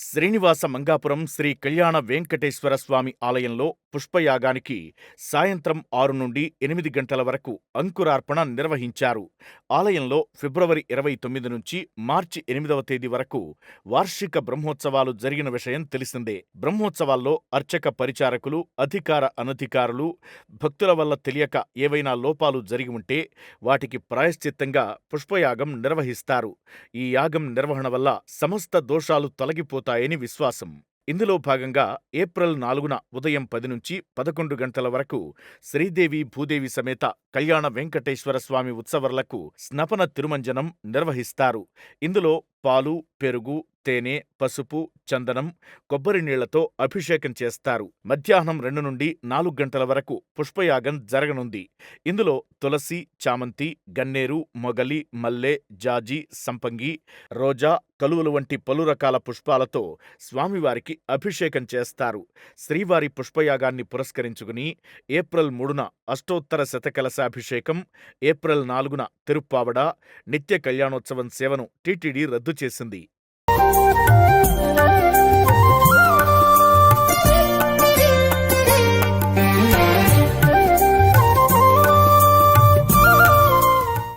శ్రీనివాస మంగాపురం శ్రీ కళ్యాణ వెంకటేశ్వర స్వామి ఆలయంలో పుష్పయాగానికి సాయంత్రం ఆరు నుండి ఎనిమిది గంటల వరకు అంకురార్పణ నిర్వహించారు. ఆలయంలో ఫిబ్రవరి ఇరవై తొమ్మిది నుంచి మార్చి ఎనిమిదవ తేదీ వరకు వార్షిక బ్రహ్మోత్సవాలు జరిగిన విషయం తెలిసిందే. బ్రహ్మోత్సవాల్లో అర్చక పరిచారకులు అధికార అనధికారులు భక్తుల వల్ల తెలియక ఏవైనా లోపాలు జరిగి ఉంటే వాటికి ప్రాయశ్చిత్తంగా పుష్పయాగం నిర్వహిస్తారు. ఈ యాగం నిర్వహణ వల్ల సమస్త దోషాలు తొలగిపోతాయని విశ్వాసం. ఇందులో భాగంగా ఏప్రిల్ నాలుగున ఉదయం పది నుంచి పదకొండు గంటల వరకు శ్రీదేవి భూదేవి సమేత కళ్యాణ వెంకటేశ్వర స్వామి ఉత్సవర్లకు స్నపన తిరుమంజనం నిర్వహిస్తారు. ఇందులో పాలు పెరుగు తేనె పసుపు చందనం కొబ్బరి నీళ్ళతో అభిషేకం చేస్తారు. మధ్యాహ్నం రెండు నుండి నాలుగు గంటల వరకు పుష్పయాగం జరగనుంది. ఇందులో తులసి చామంతి గన్నేరు మొగలి మల్లె జాజి సంపంగి రోజా కలువలు వంటి పలు రకాల పుష్పాలతో స్వామివారికి అభిషేకం చేస్తారు. శ్రీవారి పుష్పయాగాన్ని పురస్కరించుకుని ఏప్రిల్ మూడున అష్టోత్తర శతకలశాభిషేకం ఏప్రిల్ నాలుగున తిరుప్పావడ నిత్య కళ్యాణోత్సవం సేవను టీటీడీ రద్దు చేసింది.